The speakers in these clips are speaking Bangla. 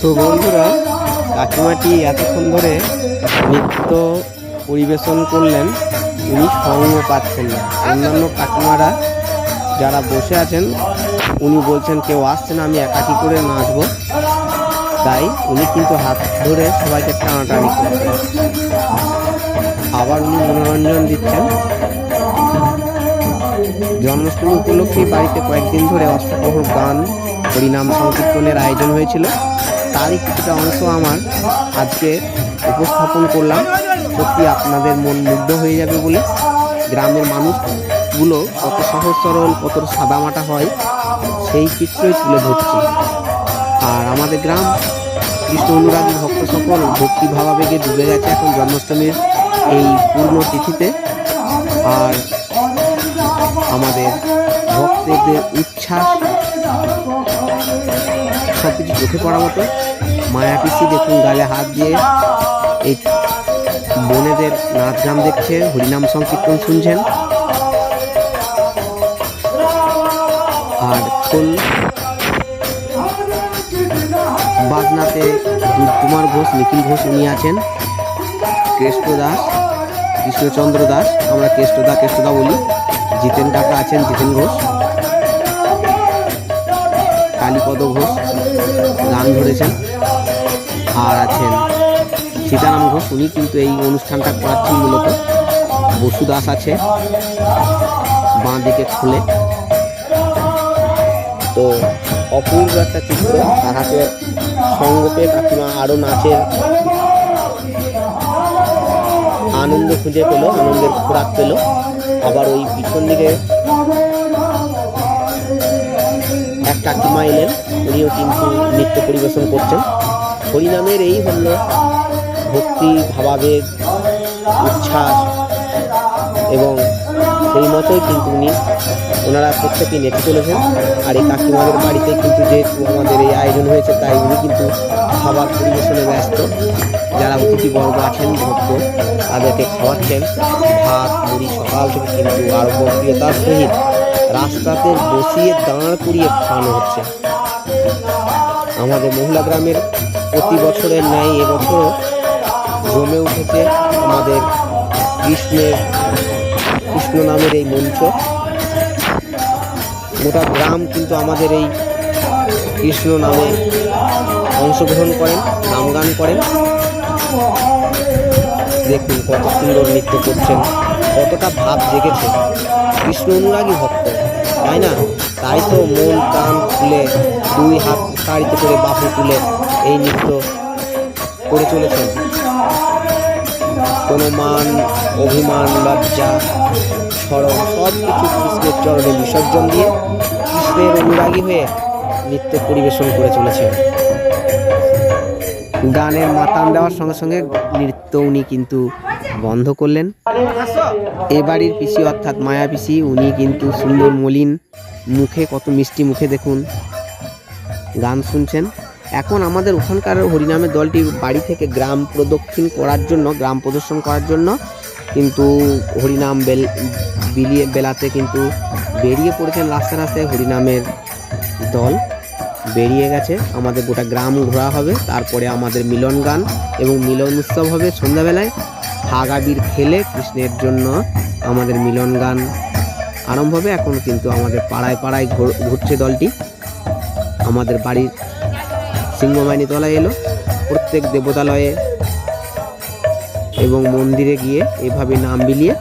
তো বন্ধুরা, কাকিমাটি এতক্ষণ ধরে নৃত্য পরিবেশন করলেন, উনি সঙ্গ পাচ্ছেন না। অন্যান্য কাকিমারা যারা বসে আছেন, উনি বলছেন, কেউ আসছে না, আমি একাকি করে নাচব। তাই উনি কিন্তু হাত ধরে সবাইকে টানাটানি করছেন আবার উনি মনোরঞ্জন দিচ্ছেন। জন্মাষ্টমী উপলক্ষে বাড়িতে কয়েকদিন ধরে অষ্টপ্রহর গান, হরিনাম সংকীর্তনের আয়োজন হয়েছিল। তারই কিছুটা অংশ আমার আজকে উপস্থাপন করলাম। সত্যি আপনাদের মন মুগ্ধ হয়ে যাবে বলে গ্রামের মানুষগুলো কত সহজ সরল, কত সাদামাটা হয়, সেই চিত্রই তুলে ধরছি। আর আমাদের গ্রাম কৃষ্ণ অনুরাগী ভক্ত সকল ভক্তি ভাবাবেগে ডুবে গেছে এখন জন্মাষ্টমীর এই পূর্ণ তিথিতে। আর আমাদের ভক্তদের উচ্ছ্বাস সব কিছু চোখে পড়ার মতো। মায়া পিসি দেখুন গালে হাত দিয়ে। এই বোনেদের নাচ গান দেখছে হরিনাম সংকীর্তন শুনছেন। আর খোল বাজনাতে কুমার ঘোষ, নিখিল ঘোষ উনি আছেন। কৃষ্ণ দাস, কৃষ্ণচন্দ্র দাস, আমরা কেষ্টদা কেষ্টদা বলি। জিতেন কাকা আছেন জিতেন ঘোষ, কালীপদ ঘোষ গান ধরেছেন, আর আছেন সীতারাম ঘোষ। উনি কিন্তু এই অনুষ্ঠানটা করাচ্ছেন মূলত। বসু দাস আছে বাঁ দিকে খুলে। তো অপূর্ব একটা চিত্র। তার হাতে সঙ্গ কাকিমা আরও নাচের আনন্দ খুঁজে পেল, আনন্দের খোরাক পেল। আবার ওই পিছন দিকে এক কাকিমা এলেন, উনিও কিন্তু নৃত্য পরিবেশন করছেন। হরিনামের এই হল ভক্তি, ভাবাবেগ, উচ্ছ্বাস এবং সেই মতোই কিন্তু উনি ওনারা প্রত্যেকেই নেচে চলেছেন আর এই কাকিমাদের বাড়িতে কিন্তু যেহেতু আমাদের এই আয়োজন হয়েছে, তাই উনি কিন্তু খাবার পরিবেশনে ব্যস্ত। যারা অতিথিবর্গ আছেন, ভক্ত, তাদেরকে খাওয়াচ্ছেন। ভাত, মুড়ি সকাল থেকে কিন্তু আর বক্রিয়তার সহিত রাস্তাতে বসিয়ে দাঁড় করিয়ে খাওয়ানো হচ্ছে। আমাদের মহিলা গ্রামের প্রতি বছরের ন্যায় এবছরও জমে উঠেছে আমাদের কৃষ্ণের, কৃষ্ণ নামের এই মঞ্চ। গোটা গ্রাম কিন্তু আমাদের এই কৃষ্ণ নামে অংশগ্রহণ করেন নাম গান করেন। দেখুন কত সুন্দর নৃত্য করছেন, কতটা ভাব জেগেছে। কৃষ্ণ অনুরাগী ভক্ত, তাই না? তাই তো মন কান খুলে দুই হাত তাড়িতে করে বাহু তুলে এই নৃত্য করে চলেছেন। কোনো মান অভিমান, লজ্জা সরম সব কিছু কৃষ্ণের চরণে বিসর্জন দিয়ে কৃষ্ণের অনুরাগী হয়ে নৃত্য পরিবেশন করে চলেছেন। গানের মাতান দেওয়ার সঙ্গে সঙ্গে নৃত্য উনি কিন্তু বন্ধ করলেন। এ বাড়ির পিসি অর্থাৎ মায়া পিসি, উনি কিন্তু সুন্দর মলিন মুখে, কত মিষ্টি মুখে দেখুন, গান শুনছেন। এখন আমাদের ওখানকার হরিনামের দলটি বাড়ি থেকে গ্রাম প্রদক্ষিণ করার জন্য, গ্রাম প্রদর্শন করার জন্য কিন্তু হরিনাম বেল, বিলিয়ে, বেলাতে কিন্তু বেরিয়ে পড়েছেন রাস্তা রাস্তায় হরিনামের দল। বেরিয়ে গেছে, আমাদের গোটা গ্রাম ঘোরা হবে, তারপরে আমাদের মিলন গান এবং মিলন উৎসব হবে সন্ধ্যাবেলায়। হাগাবির খেলে কৃষ্ণের জন্য আমাদের মিলন গান আরম্ভ হবে। এখন কিন্তু আমাদের পাড়ায় পাড়ায় ঘুর- ঘুরছে দলটি। আমাদের বাড়ির সিংহবাহিনী তলায় এলো। প্রত্যেক দেবতালয়ে এবং মন্দিরে গিয়ে এভাবে নাম বিলিয়ে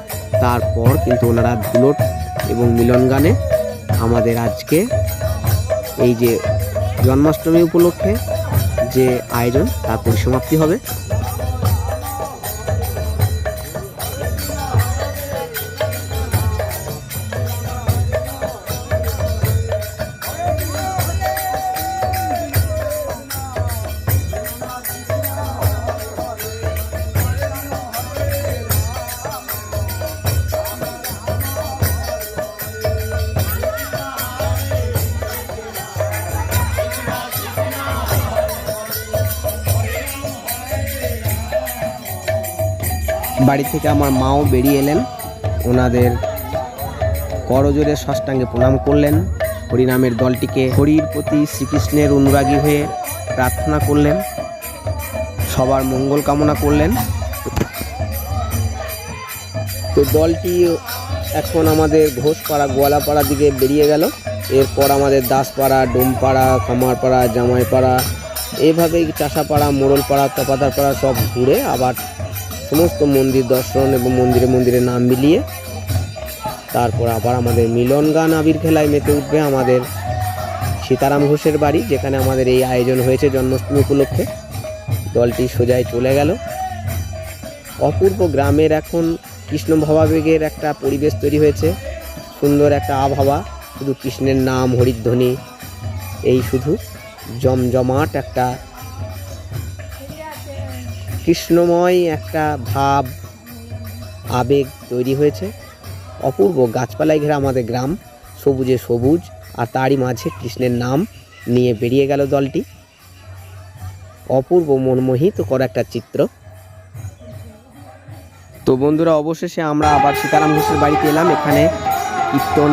তারপর কিন্তু ওনারা ধুলোট এবং মিলন গানে আমাদের আজকে এই যে জন্মাষ্টমী উপলক্ষে যে আয়োজন তার পরিসমাপ্তি হবে। বাড়ি থেকে আমার মাও বেরিয়ে এলেন। ওনাদের করজোরে ষষ্ঠাঙ্গে প্রণাম করলেন। হরিনামের দলটিকে হরির প্রতি শ্রীকৃষ্ণের অনুরাগী হয়ে প্রার্থনা করলেন। সবার মঙ্গল কামনা করলেন। তো দলটি এখন আমাদের ঘোষপাড়া গোয়ালাপাড়ার দিকে বেরিয়ে গেল। এরপর আমাদের দাসপাড়া, ডোমপাড়া কামারপাড়া জামাইপাড়া এইভাবেই চাষাপাড়া, মোড়লপাড়া তপাদারপাড়া সব ঘুরে আবার সমস্ত মন্দির দর্শন এবং মন্দিরে মন্দিরে নাম মিলিয়ে তারপর আবার আমাদের মিলন গান আবির খেলায় মেতে উঠবে আমাদের সীতারাম ঘোষের বাড়ি, যেখানে আমাদের এই আয়োজন হয়েছে জন্মাষ্টমী উপলক্ষে। দলটি সোজায় চলে গেল। অপূর্ব গ্রামের এখন কৃষ্ণ ভাবাবেগের একটা পরিবেশ তৈরি হয়েছে। সুন্দর একটা আবহাওয়া, শুধু কৃষ্ণের নাম হরিধ্বনি, এই শুধু জমজমাট একটা কৃষ্ণময় একটা ভাব, আবেগ তৈরি হয়েছে। অপূর্ব গাছপালায় ঘেরা আমাদের গ্রাম, সবুজে সবুজ, আর তারই মাঝে কৃষ্ণের নাম নিয়ে বেরিয়ে গেল দলটি। অপূর্ব মনমোহিত করা একটা চিত্র। তো বন্ধুরা, অবশেষে আমরা আবার সীতারাম ঘোষের বাড়িতে এলাম। এখানে কীর্তন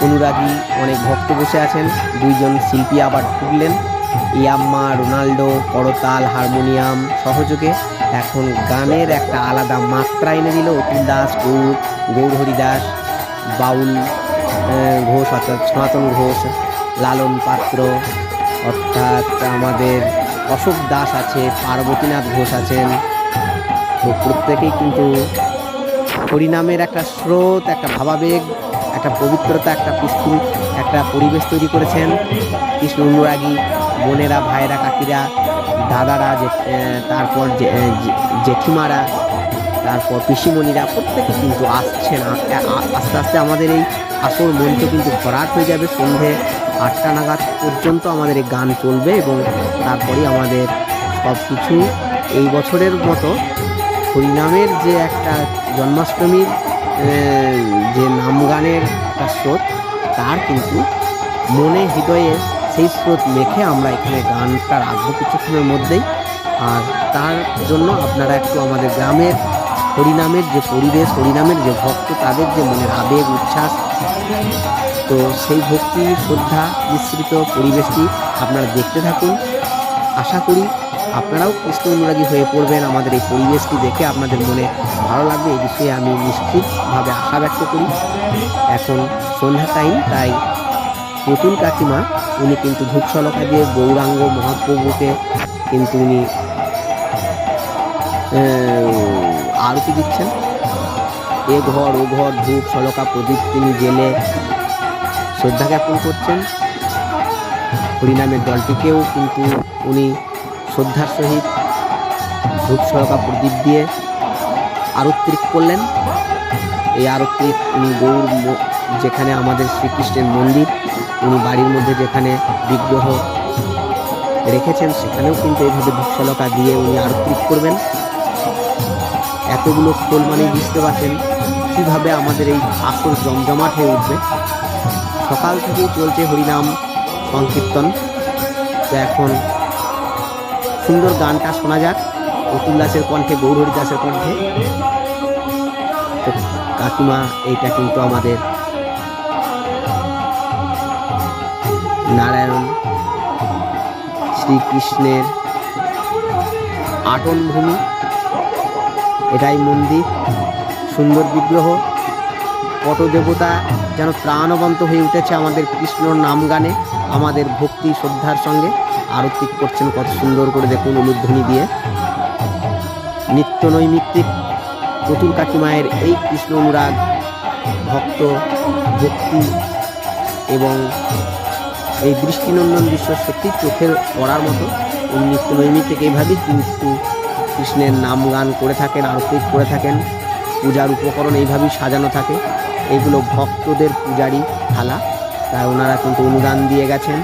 অনুরাগী অনেক ভক্ত বসে আছেন। দুইজন শিল্পী আবার ঢুকলেন। ইয়াম্মা, রোনাল্ডো, করতাল, হারমোনিয়াম সহযোগে এখন গানের একটা আলাদা মাত্রা এনে দিল অতুল দাস, গৌর, গৌরহরি দাস, বাউল ঘোষ, অর্থাৎ সনাতন ঘোষ, লালন পাত্র, অর্থাৎ আমাদের অশোক দাস আছে, পার্বতীনাথ ঘোষ আছেন। তো প্রত্যেকেই কিন্তু হরিনামের একটা স্রোত, একটা ভাবাবেগ, একটা পবিত্রতা, একটা পিসফুল একটা পরিবেশ তৈরি করেছেন। কৃষ্ণ অনুরাগী বোনেরা, ভাইয়েরা, কাকিরা, দাদারা তারপর জেঠিমারা, তারপর পিসিমণিরা, প্রত্যেকে কিন্তু আসছেন আস্তে আস্তে আমাদের এই আসল মঞ্চ কিন্তু ভরাট হয়ে যাবে। সন্ধে আটটা নাগাদ পর্যন্ত আমাদের এই গান চলবে এবং তারপরেই আমাদের সব কিছু এই বছরের মতো হরিনামের যে একটা জন্মাষ্টমীর যে নাম গানের একটা স্রোত, তার কিন্তু মনে, হৃদয়ে সেই স্রোত মেখে আমরা এখানে গানটা রাখব কিছুক্ষণের মধ্যেই। আর তার জন্য আপনারা একটু আমাদের গ্রামের হরিনামের যে পরিবেশ, হরিনামের যে ভক্ত, তাদের যে মনের আবেগ, উচ্ছ্বাস, তো সেই ভক্তি, শ্রদ্ধা মিশ্রিত পরিবেশটি আপনারা দেখতে থাকুন। আশা করি আপনারাও কৃষ্ণ অনুরাগী হয়ে পড়বেন আমাদের এই পরিবেশটি দেখে। আপনাদের মনে ভালো লাগবে এই বিষয়ে আমি নিশ্চিতভাবে আশা ব্যক্ত করি। এখন সন্ধ্যা টাইম, তাই নতুন কাকিমা, উনি কিন্তু ধূপ সলকা দিয়ে গৌরাঙ্গ মহাপ্রভুকে কিন্তু উনি আরতি দিচ্ছেন। এ ঘর, ও ঘর ধূপ সলকা প্রদীপ তিনি জেলে শ্রদ্ধা জ্ঞাপন করছেন। হরিনামের দলটিকেও কিন্তু উনি শ্রদ্ধার সহিত ধূপ সলকা প্রদীপ দিয়ে আরত্রিক করলেন। এই আরত্রিক উনি গৌর যেখানে আমাদের শ্রীকৃষ্ণের মন্দির উনি বাড়ির মধ্যে যেখানে বিগ্রহ রেখেছেন, সেখানেও কিন্তু এইভাবে ধূপশলকা দিয়ে উনি আরত্রিক করবেন। এতগুলো খোল মানে বুঝতে পারছেন কীভাবে আমাদের এই আসর জমজমাট হয়ে উঠবে। সকাল থেকেই চলছে হরিনাম সংকীর্তন। তো এখন সুন্দর গানটা শোনা যাক, অতুল দাসের কণ্ঠে, গৌরহরি দাসের কণ্ঠে। তো কাকিমা, এইটা কিন্তু আমাদের নারায়ণ, শ্রীকৃষ্ণের আটন ভূমি। এটাই মন্দির, সুন্দর বিগ্রহ। পটদেবতা যেন প্রাণবন্ত হয়ে উঠেছে আমাদের কৃষ্ণর নাম গানে আমাদের ভক্তি শ্রদ্ধার সঙ্গে। আরতি করছেন কত সুন্দর করে দেখুন উলুধ্বনি দিয়ে। নিত্য নৈমিত্তিক চতুর কাকিমায়ের এই কৃষ্ণ অনুরাগ, ভক্ত, ভক্তি এবং এই দৃষ্টিনন্দন দৃশ্য সত্যি চোখের পড়ার মতো। এই নিত্য নৈমিত্তিক এইভাবেই কিন্তু কৃষ্ণের নাম গান করে থাকেন, আরতি করে থাকেন। পূজার উপকরণ এইভাবেই সাজানো থাকে। এগুলো ভক্তদের পূজারই থালা। তাই ওনারা কিন্তু অনুদান দিয়ে গেছেন।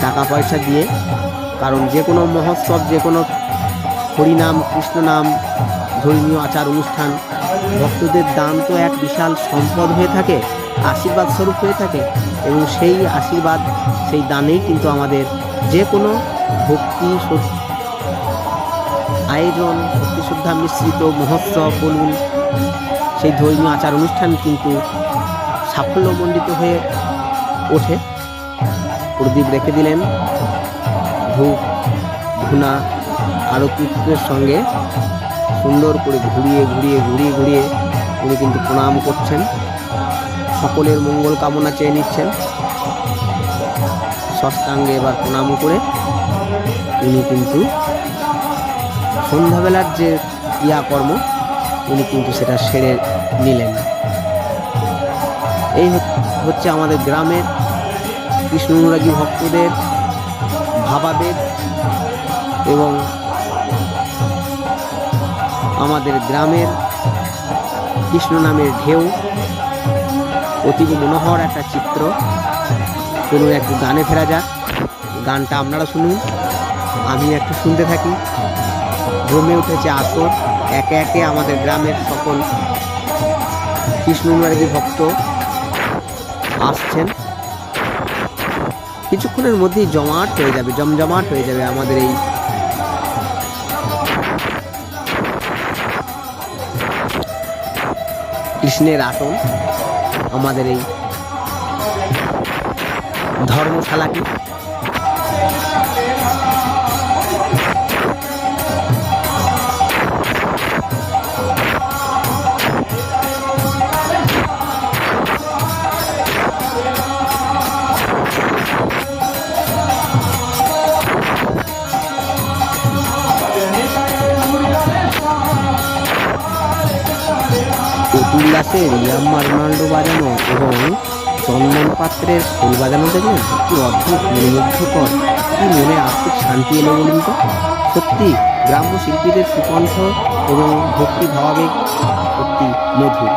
টাকা পয়সা দিয়ে। কারণ যে কোনো মহোৎসব, যে কোনো হরিনাম কৃষ্ণ নাম ধর্মীয় আচার, অনুষ্ঠান, ভক্তদের দান তো এক বিশাল সম্পদ হয়ে থাকে, আশীর্বাদ স্বরূপ হয়ে থাকে। এবং সেই আশীর্বাদ, সেই দানেই কিন্তু আমাদের যে কোনো ভক্তি আয়োজন ভক্তি শ্রদ্ধা মিশ্রিত মহোৎসব বলুন, সেই ধর্মীয় আচার অনুষ্ঠান কিন্তু সাফল্যমণ্ডিত হয়ে ওঠে। প্রদীপ রেখে দিলেন ধূপ ধুনা আরতির সঙ্গে। সুন্দর করে ঘুরিয়ে ঘুরিয়ে ঘুরিয়ে ঘুরিয়ে উনি কিন্তু প্রণাম করছেন। সকলের মঙ্গল কামনা চেয়ে নিচ্ছেন। সষ্টাঙ্গে এবার প্রণাম করে উনি কিন্তু সন্ধ্যাবেলার যে ক্রিয়াকর্ম, উনি কিন্তু সেটা সেরে নিলেন। এই হচ্ছে আমাদের গ্রামের কৃষ্ণ অনুরাগী ভক্তদের ভাবাবেগ এবং আমাদের গ্রামের কৃষ্ণ নামের ঢেউ। অতীব মনোহর একটা চিত্র। চলুন একটু গানে ফেরা যাক। গানটা আপনারা শুনুন, আমি একটু শুনতে থাকি। জমে উঠেছে আসর, একে একে আমাদের গ্রামের সকল কৃষ্ণ ভক্ত আসছেন। কিছুক্ষণের মধ্যেই জমাট হয়ে যাবে, জমজমাট হয়ে যাবে আমাদের এই কৃষ্ণের আসন। আমাদের এই ধর্মশালাটি অতুল দাসের ইয়াম্মা রোনাল্ডো বাজানো এবং চন্দন পাত্রের ফুল বাজানো দেখলেন কি অদ্ভুত মনোমুগ্ধকর কি মনে আর্থিক শান্তি এলো বলুন তো? সত্যি, গ্রাম্য শিল্পীদের সুকণ্ঠ এবং ভক্তি ভাবাবেগ সত্যি মধুর।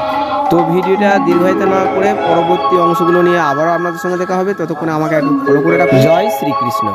তো ভিডিওটা দীর্ঘায়িত না করে পরবর্তী অংশগুলো নিয়ে আবারও আপনাদের সঙ্গে দেখা হবে। ততক্ষণে আমাকে একটু ফলো করে রাখুন। জয় শ্রীকৃষ্ণ।